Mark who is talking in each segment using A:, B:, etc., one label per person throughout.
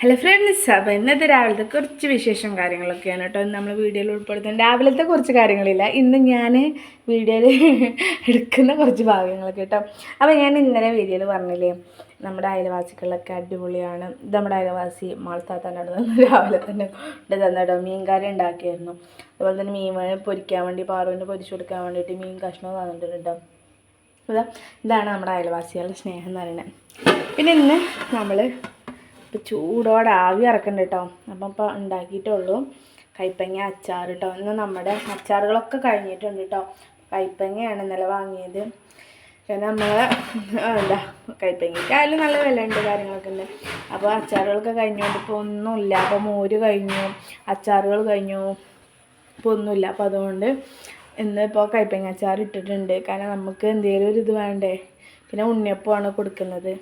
A: Hello friends അപ്പോൾ ഇന്നത്തെ രാവിലത്തെ കുറച്ച് വിശേഷം കാര്യങ്ങളൊക്കെയാണ് കേട്ടോ. നമ്മൾ വീഡിയോയിൽ ഉൾപ്പെടുത്തുന്നത് രാവിലത്തെ കുറച്ച് കാര്യങ്ങളില്ല. ഇന്ന് ഞാൻ വീഡിയോയിൽ എടുക്കുന്ന കുറച്ച് ഭാഗങ്ങളൊക്കെ കേട്ടോ. അപ്പോൾ ഞാൻ ഇന്നലെ വീഡിയോയിൽ പറഞ്ഞില്ലേ നമ്മുടെ അയൽവാസികളൊക്കെ അടിപൊളിയാണ്. നമ്മുടെ അയൽവാസി മാൾത്താത്തന്നെ തന്നു രാവിലെ തന്നെ തന്നിട്ടോ മീൻ കറി ഉണ്ടാക്കിയായിരുന്നു. അതുപോലെ തന്നെ മീൻ പൊരിക്കാൻ വേണ്ടി പാറുവിന് പൊരിച്ചു കൊടുക്കാൻ വേണ്ടിയിട്ട് മീൻ കഷ്ണം തന്നിട്ടുണ്ട് കേട്ടോ. ഇതാ ഇതാണ് നമ്മുടെ അയൽവാസികളുടെ സ്നേഹം എന്ന് പറയുന്നത്. പിന്നെ ഇന്ന് നമ്മൾ ഇപ്പോൾ ചൂടോടെ ആവി ഇറക്കണ്ട കേട്ടോ അപ്പം ഇപ്പോൾ ഉണ്ടാക്കിയിട്ടുള്ളൂ. കൈപ്പങ്ങ അച്ചാർ കേട്ടോ ഇന്ന് നമ്മുടെ അച്ചാറുകളൊക്കെ കഴിഞ്ഞിട്ടുണ്ട് കേട്ടോ കൈപ്പങ്ങയാണ് ഇന്നലെ വാങ്ങിയത്. പിന്നെ നമ്മൾ എന്താ കൈപ്പങ്ങയ്ക്കായാലും നല്ല വിലയുണ്ട് കാര്യങ്ങളൊക്കെ ഉണ്ട്. അപ്പോൾ അച്ചാറുകളൊക്കെ കഴിഞ്ഞുകൊണ്ട് ഇപ്പോൾ ഒന്നുമില്ല. അപ്പോൾ മോര് കഴിഞ്ഞു അച്ചാറുകൾ കഴിഞ്ഞു. ഇപ്പോൾ ഒന്നുമില്ല. അപ്പോൾ അതുകൊണ്ട് ഇന്ന് ഇപ്പോൾ കൈപ്പങ്ങ അച്ചാർ ഇട്ടിട്ടുണ്ട്. കാരണം നമുക്ക് എന്തെങ്കിലും ഒരു ഇത് വേണ്ടേ? പിന്നെ ഉണ്ണിയപ്പമാണ് കൊടുക്കുന്നത്.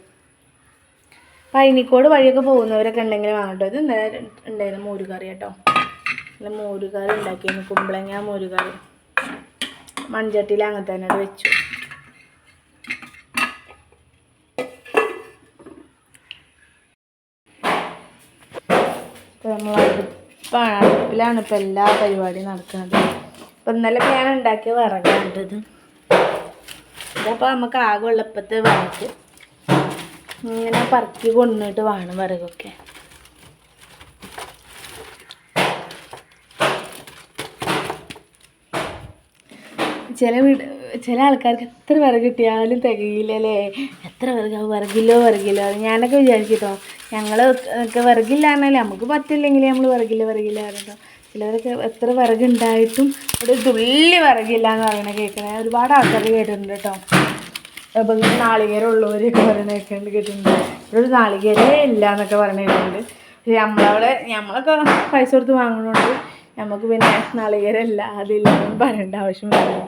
A: പൈനിക്കോട് വഴിയൊക്കെ പോകുന്നവരൊക്കെ ഉണ്ടെങ്കിൽ വാങ്ങട്ടോ ഇത് ഇന്നലെ ഉണ്ടായിരുന്നു മോരുകറി കേട്ടോ. നല്ല മോരുകറി ഉണ്ടാക്കിയിരുന്നു. കുമ്പളങ്ങ മോരുകറി. മൺചട്ടിയിൽ അങ്ങനെ തന്നെ വെച്ചു. നമ്മൾ അടുപ്പാണ്. അടുപ്പിലാണ് ഇപ്പം എല്ലാ പരിപാടിയും നടക്കുന്നത്. ഇപ്പം ഇന്നലെ ഞാൻ ഉണ്ടാക്കിയ വിറകാണ്ടത് ഇതപ്പോൾ നമുക്ക് ആകെ ഉള്ളപ്പത്തെ വിറക് ഇങ്ങനെ പറക്കി കൊണ്ടിട്ട് വേണം വിറകൊക്കെ. ചില വീട് ചില ആൾക്കാർക്ക് എത്ര വിറക് കിട്ടിയാലും തികയില്ലല്ലേ? എത്ര വിറക്? വിറകില്ലോ വിറകില്ലോ ഞാനൊക്കെ വിചാരിക്കട്ടോ. ഞങ്ങൾ ഒക്കെ വിറകില്ല പറഞ്ഞാലേ നമുക്ക് പറ്റില്ലെങ്കിൽ നമ്മൾ വിറകില്ല വിറകില്ല പറഞ്ഞിട്ടോ. ചിലവരൊക്കെ എത്ര വിറകുണ്ടായിട്ടും ഒരു തുള്ളി വിറകില്ല എന്ന് പറയണ കേൾക്കണേ. ഒരുപാട് ആൾക്കാർ കേട്ടിട്ടുണ്ട് കേട്ടോ. അപ്പോൾ ഇങ്ങനെ നാളികേരം ഉള്ളവരൊക്കെ പറയണൊക്കെ ഉണ്ട് കേട്ടിട്ടുണ്ട്. ഒരു നാളികേരേ ഇല്ല എന്നൊക്കെ പറഞ്ഞിട്ടുണ്ട്. പക്ഷേ നമ്മളവിടെ നമ്മളൊക്കെ പൈസ കൊടുത്ത് വാങ്ങണോണ്ട് നമുക്ക് പിന്നെ നാളികേരം ഇല്ല അതില്ല എന്ന് പറയേണ്ട ആവശ്യം വരില്ല.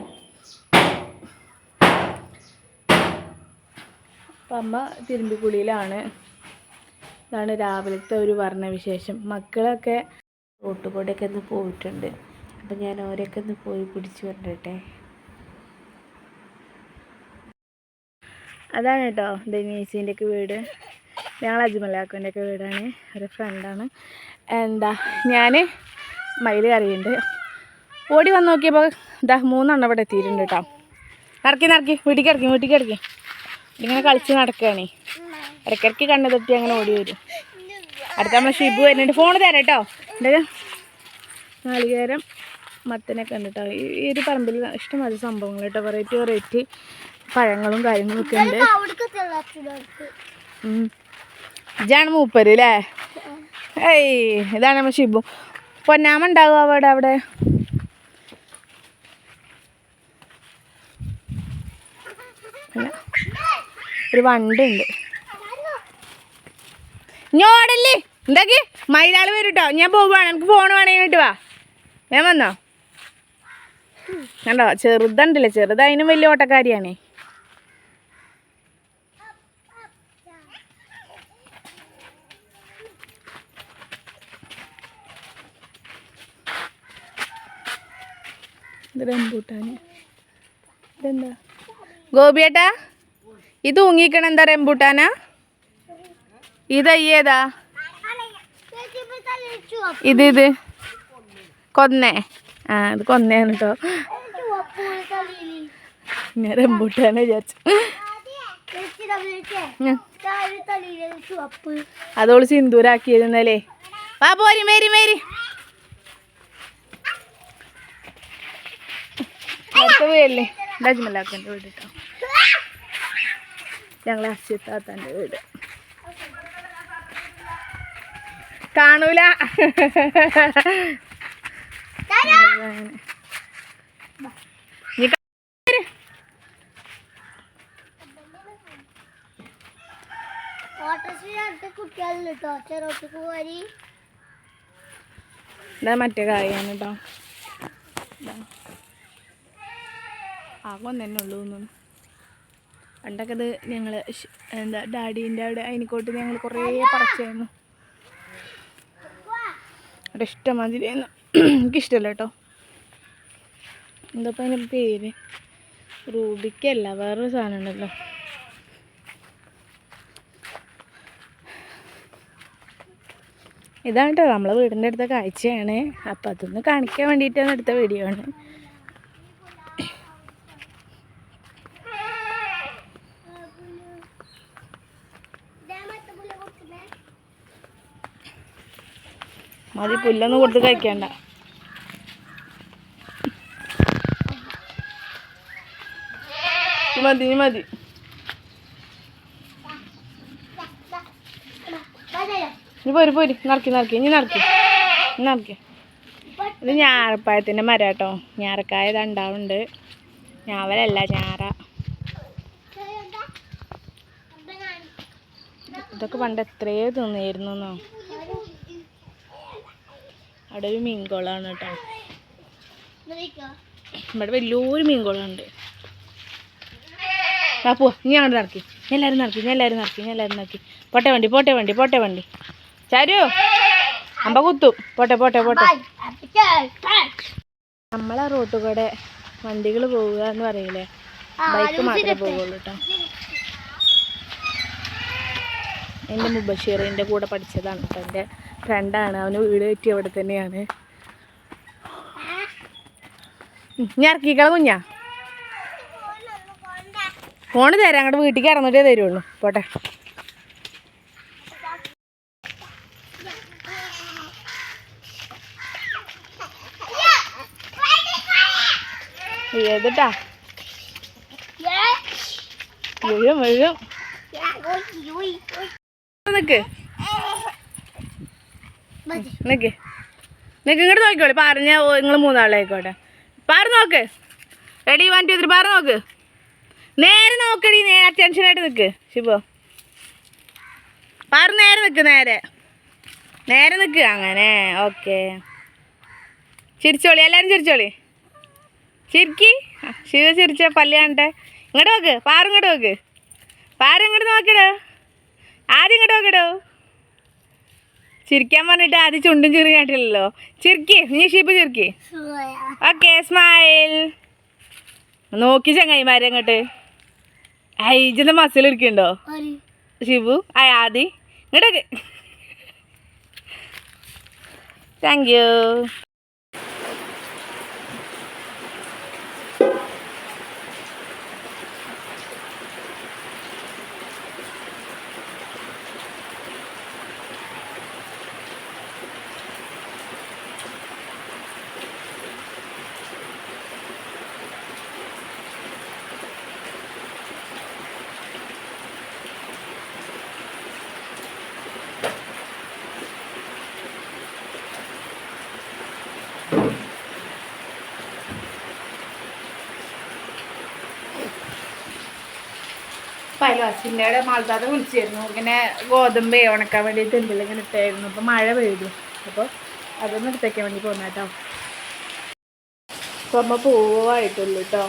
A: അപ്പം അമ്മ തിരുമ്പിക്കുളിയിലാണ് ഇതാണ് രാവിലത്തെ ഒരു വർണവിശേഷം. മക്കളൊക്കെ റോട്ടുകൂടെയൊക്കെ ഒന്ന് പോയിട്ടുണ്ട്. അപ്പം ഞാൻ ഓരൊക്കെ ഒന്ന് പോയി പിടിച്ചു കൊണ്ടിട്ടെ അതാണ് കേട്ടോ ദനീസിന്റെ ഒക്കെ വീട്. ഞങ്ങൾ അജ്മലാക്കുന്റെ ഒക്കെ വീടാണ്. ഒരു ഫ്രണ്ടാണ്. എന്താ ഞാൻ മയിൽ കറിയുണ്ട്. ഓടി വന്ന് നോക്കിയപ്പോൾ ഇതാ മൂന്നെണ്ണം ഇവിടെ എത്തിയിട്ടുണ്ട് കേട്ടോ. നടക്കി നടക്കി. വീട്ടിൽ കിടക്കി വീട്ടിൽ കിടക്കി ഇങ്ങനെ കളിച്ച് നടക്കുകയാണേ. ഇടയ്ക്കിടയ്ക്ക് കണ്ണ് തട്ടി അങ്ങനെ ഓടി വരും. അടുത്ത നമ്മൾ ഷിബു വരുന്നുണ്ട്. ഫോൺ തരാം കേട്ടോ. എന്റെ നാളികേരം മത്തനെ ഈ ഈ ഒരു പറമ്പിൽ ഇഷ്ടംമാതിരി സംഭവങ്ങൾ കേട്ടോ. Variety variety. പഴങ്ങളും കാര്യങ്ങളൊക്കെ ഉണ്ട്. ഇതാണ് മൂപ്പര് അല്ലേ ഏയ് ഇതാണ് നമ്മൾ ഷിബു. പൊന്നാമ ഉണ്ടാവും അവിടെ അവിടെ. ഒരു വണ്ടുണ്ട്. ഞോടല്ലേ എന്താക്കി? മൈലാൾ വരും കേട്ടോ ഞാൻ പോവാണ്. എനിക്ക് ഫോൺ വേണമെങ്കിൽ വാ. ഞാൻ വന്നോ? കണ്ടോ? ചെറുതുണ്ടല്ലേ? ചെറുത് അതിനും വലിയ ഓട്ടക്കാരിയാണേ. ഇത് റംബൂട്ടാന്. ഇതെന്താ? ഗോപിയേട്ടാ ഇത് തൂങ്ങിക്കണ എന്താ റംബൂട്ടാനാ? ഇത് ഏതാ ഇത് ഇത്. കൊന്നേ. ആ ഇത് കൊന്നേന്ന് കേട്ടോ ഞാൻ റംബൂട്ടാനെ വിചാരിച്ചു. അതോൾ സിന്ദൂരാക്കിയിരുന്നല്ലേ വാ പോരി മേരി മേരി. അടുത്ത വീടല്ലേ രാജ്മലാക്കന്റെ വീട് കേട്ടോ ഞങ്ങളെ അശ്വത്താത്താന്റെ വീട്. കാണൂല. മറ്റേ കായാണ് കേട്ടോ. ആകെ തന്നെ ഉള്ളൂ എന്നൊന്നും പണ്ടൊക്കെ ഇത് ഞങ്ങൾ എന്താ ഡാഡീന്റെ അവിടെ അതിനെക്കോട്ട് ഞങ്ങൾ കുറേ പറിച്ചായിരുന്നു അവിടെ ഇഷ്ടമാതിരിയായിരുന്നു എനിക്കിഷ്ടമല്ല കേട്ടോ. എന്താ അതിന്റെ പേര്? റൂബിക്കല്ല വേറൊരു സാധനം ഉണ്ടല്ലോ. ഇതാണ് കേട്ടോ നമ്മളെ വീടിന്റെ അടുത്ത കാഴ്ചയാണ്. അപ്പം അതൊന്ന് കാണിക്കാൻ വേണ്ടിയിട്ടാണ് എടുത്ത വീഡിയോ ആണ്. മതി പുല്ലൊന്നും കൊടുത്ത് കഴിക്കണ്ട. മതി മതി. ഇനി പോര് പോര്. നടക്കി നടക്കി. ഇനി നറക്കി നടക്കി. ഇത് ഞാറപ്പായത്തിന്റെ മരം കേട്ടോ ഞാറക്കായ ഇതുണ്ടാവുന്നുണ്ട് ഞാവലല്ല ഞാറ. ഇതൊക്കെ പണ്ട് എത്രയോ തിന്നിരുന്നു എന്നോ അവിടെ ഒരു മീൻകോളാണ് കേട്ടോ. ഇവിടെ വലിയൊരു മീൻകോളുണ്ട് ആ പോവാ. ഇനി അങ്ങോട്ട് നടക്കി. ഞാൻ എല്ലാവരും നടക്കി. ഞാൻ എല്ലാവരും നടക്കി. ഞാൻ എല്ലാവരും നടക്കി. പോട്ടെ വണ്ടി പോട്ടെ വണ്ടി പോട്ടെ വണ്ടി. ചാരു അമ്പ കുത്തും. പോട്ടെ പോട്ടെ പോട്ടെ. നമ്മളെ റോട്ടുകൂടെ വണ്ടികൾ പോവുക എന്ന് പറയില്ലേ? ബൈക്ക് മാത്രമേ പോവുള്ളൂ കേട്ടോ. എന്റെ മുബഷീർ എന്റെ കൂടെ പഠിച്ചതാണ് കേട്ടോ. എന്റെ ഫ്രണ്ടാണ്. അവന് വീട് കയറ്റി അവിടെ തന്നെയാണ്. ഞാൻ ഇറക്കിക്കള കുഞ്ഞാ. ഫോണ് തരാം. അങ്ങോട്ട് വീട്ടിൽ കിടന്നിട്ടേ തരുള്ളൂ. പോട്ടെ. ഏതിട്ടാ? വീഴും വീഴും. നിക്ക്. നിക്ക്. നിക്ക് ഇങ്ങോട്ട് നോക്കിക്കോളി. പറഞ്ഞ നിങ്ങൾ മൂന്നാളായിക്കോട്ടെ പാറ നോക്ക്. റെഡി വൺ ടു ത്രീ പാറ നോക്ക്. നേരെ നോക്കടി നേരെ അറ്റൻഷനായിട്ട് നിൽക്ക് ശിവോ. പാറ നേരെ നിൽക്ക് നേരെ. നേരെ നിൽക്ക് അങ്ങനെ. ഓക്കെ ചിരിച്ചോളി എല്ലാവരും ചിരിച്ചോളി. ചിരിക്കി. ശിവ ചിരിച്ച പല്ല് കാണട്ടെ. ഇങ്ങോട്ട് നോക്ക്. പാറ ഇങ്ങോട്ട് നോക്ക്. പാറ ഇങ്ങോട്ട് നോക്കിടോ ആദ്യം ഇങ്ങോട്ട് നോക്കിടോ ചിരിക്കാൻ പറഞ്ഞിട്ട് ആദ്യം ചുണ്ടും ചെറിയ കാട്ടില്ലല്ലോ. ചിരിക്കി നീ ഷീപ്പ് ചിരിക്കി. ഓക്കെ സ്മൈൽ നോക്കി ചങ്ങായിമാരെ അങ്ങോട്ട്. ഐജിന്റെ മസിൽ ഇരിക്കുന്നുണ്ടോ ഷിബു ആ ആദി. ഇങ്ങോട്ടൊക്കെ. താങ്ക് യു പൈലോസിന്റെ മാൾത്താത്ത വിളിച്ചിരുന്നു. ഇങ്ങനെ ഗോതമ്പ് ഉണക്കാൻ വേണ്ടിയിട്ട് എന്തെങ്കിലും ഇങ്ങനെ ഇട്ടായിരുന്നു അപ്പോൾ മഴ പെയ്തു. അപ്പോൾ അതൊന്നും എടുത്തേക്കാൻ വേണ്ടി പോകുന്ന കേട്ടോ അപ്പോൾ അമ്മ പോവായിട്ടുള്ളൂ കേട്ടോ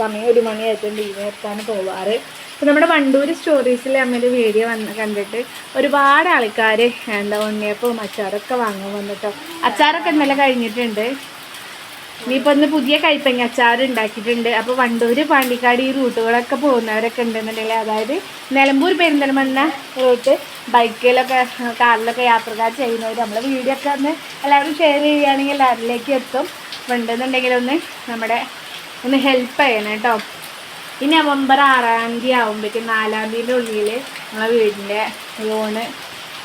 A: സമയം ഒരു മണിയായിട്ടുണ്ട് ഈ നേരത്താണ് പോവാറ്. അപ്പോൾ നമ്മുടെ വണ്ടൂർ സ്റ്റോറീസിൽ അമ്മയുടെ വീഡിയോ വന്ന് കണ്ടിട്ട് ഒരുപാട് ആൾക്കാർ എന്താ ഉണ്ണിയപ്പവും അച്ചാറൊക്കെ വാങ്ങാൻ വന്നിട്ടോ. അച്ചാറൊക്കെ ഇന്നലെ കഴിഞ്ഞിട്ടുണ്ട്. ഇനിയിപ്പോൾ ഒന്ന് പുതിയ കൈപ്പങ്ങ അച്ചാർ ഉണ്ടാക്കിയിട്ടുണ്ട്. അപ്പോൾ വണ്ടൂര് പാണ്ടിക്കാട് ഈ റൂട്ടുകളൊക്കെ പോകുന്നവരൊക്കെ ഉണ്ടെന്നുണ്ടെങ്കിൽ അതായത് നിലമ്പൂർ പെരിന്തൽമണ്ണ റൂട്ട് ബൈക്കിലൊക്കെ കാറിലൊക്കെ യാത്രക്കാർ ചെയ്യുന്നവർ നമ്മളെ വീഡിയോ ഒക്കെ ഒന്ന് എല്ലാവരും ഷെയർ ചെയ്യുകയാണെങ്കിൽ എല്ലാവരിലേക്ക് എത്തും. അപ്പോൾ ഒന്ന് നമ്മുടെ ഒന്ന് ഹെൽപ്പ് ചെയ്യണം കേട്ടോ. ഈ നവംബർ ആറാം തീയതി ആകുമ്പോഴേക്കും നാലാം തീയതിന്റെ ഉള്ളിൽ നമ്മളെ വീടിന്റെ ലോണ്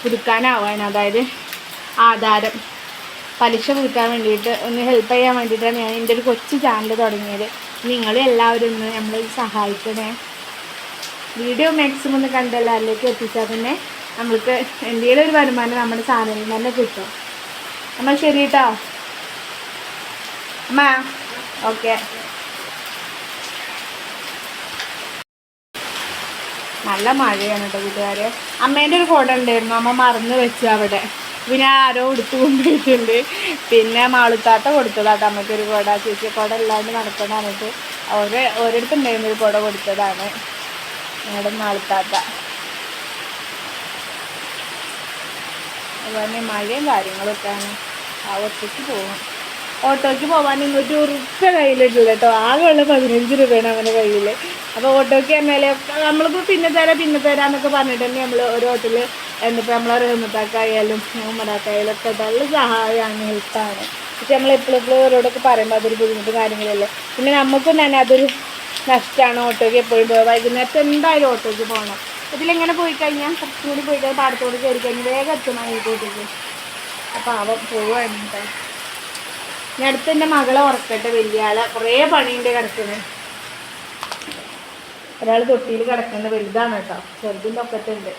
A: പുതുക്കാനാവുകയാണ് അതായത് ആധാരം. പലിശ വീട്ടാൻ വേണ്ടിയിട്ട് ഒന്ന് ഹെൽപ്പ് ചെയ്യാൻ വേണ്ടിയിട്ടാണ് ഞാൻ എന്റെ ഒരു കൊച്ചു ചാനൽ തുടങ്ങിയത്. നിങ്ങൾ എല്ലാവരും ഒന്ന് നമ്മളെ സഹായിക്കണേ. വീഡിയോ മാക്സിമം ഒന്ന് കണ്ട് എല്ലാവരിലേക്ക് എത്തിച്ചാൽ തന്നെ നമ്മൾക്ക് എന്തെങ്കിലും ഒരു വരുമാനം നമ്മുടെ ചാനലിൽ തന്നെ കിട്ടും. അമ്മ ശരി കേട്ടോ അമ്മ ഓക്കെ നല്ല മഴയാണ് കേട്ടോ കൂട്ടുകാരെ അമ്മേന്റെ ഒരു കുട ഉണ്ടായിരുന്നു. അമ്മ മറന്നു വെച്ചു അവിടെ. പിന്നെ ആരോ എടുത്തു കൊണ്ടുപോയിട്ടുണ്ട്. പിന്നെ മാളുത്താട്ട കൊടുത്തതാട്ടോ അമ്മയ്ക്കൊരു കുട. ചേച്ചി കുട ഇല്ലാണ്ട് നടക്കണം എന്നിട്ട് ഓരോ ഓരോരുത്തുണ്ടായിരുന്ന ഒരു കുട കൊടുത്തതാണ്. ഞങ്ങളുടെ മാളുത്താത്ത അതുപോലെ മഴയും കാര്യങ്ങളൊക്കെയാണ്. ആ ഒറ്റയ്ക്ക് പോകും ഓട്ടോയ്ക്ക് പോകാൻ ഇങ്ങോട്ട് ഉറുപ്പ കയ്യിലിട്ടില്ല കേട്ടോ. ആകെയുള്ള പതിനഞ്ച് രൂപയാണ് അവന്റെ കയ്യിൽ അപ്പോൾ ഓട്ടോയ്ക്ക് പറഞ്ഞാൽ നമ്മളിപ്പോൾ പിന്നെ തരാം പിന്നെ തരാം എന്നൊക്കെ പറഞ്ഞിട്ട് തന്നെ നമ്മൾ ഒരു ഓട്ടോയിൽ എന്നിപ്പോൾ നമ്മളെ റഹ്മത്താക്കായാലും ഉമ്മറാക്കായാലും ഒക്കെ നല്ല സഹായമാണ് ഹെൽപ്പാണ്. പക്ഷെ നമ്മൾ എപ്പോഴും അവരോടൊക്കെ പറയുമ്പോൾ അതൊരു ബുദ്ധിമുട്ട് കാര്യങ്ങളല്ലേ. പിന്നെ നമുക്കും തന്നെ അതൊരു നഷ്ടമാണ് ഓട്ടോയ്ക്ക് എപ്പോഴും പോയി വൈകുന്നേരത്തെ എന്തായാലും ഓട്ടോയ്ക്ക് പോകണം ഇതിലെങ്ങനെ പോയി കഴിഞ്ഞാൽ കുറച്ചും കൂടി പോയി കഴിഞ്ഞാൽ പാടത്തോട് കയറി കഴിഞ്ഞാൽ വേഗം എത്തണം ഈ കൂട്ടിക്ക് അപ്പോൾ അവൻ പോവാണ് കേട്ടോ ഞാൻ അടുത്ത് എന്റെ മകളെ ഉറക്കട്ടെ വലിയ ആളെ കുറേ പണിയുണ്ട് കിടക്കുന്നത് ഒരാൾ തൊട്ടിയിൽ കിടക്കുന്നത് വലുതാണ് കേട്ടോ. ചെറുതിന്റെ ഒക്കത്തുണ്ട്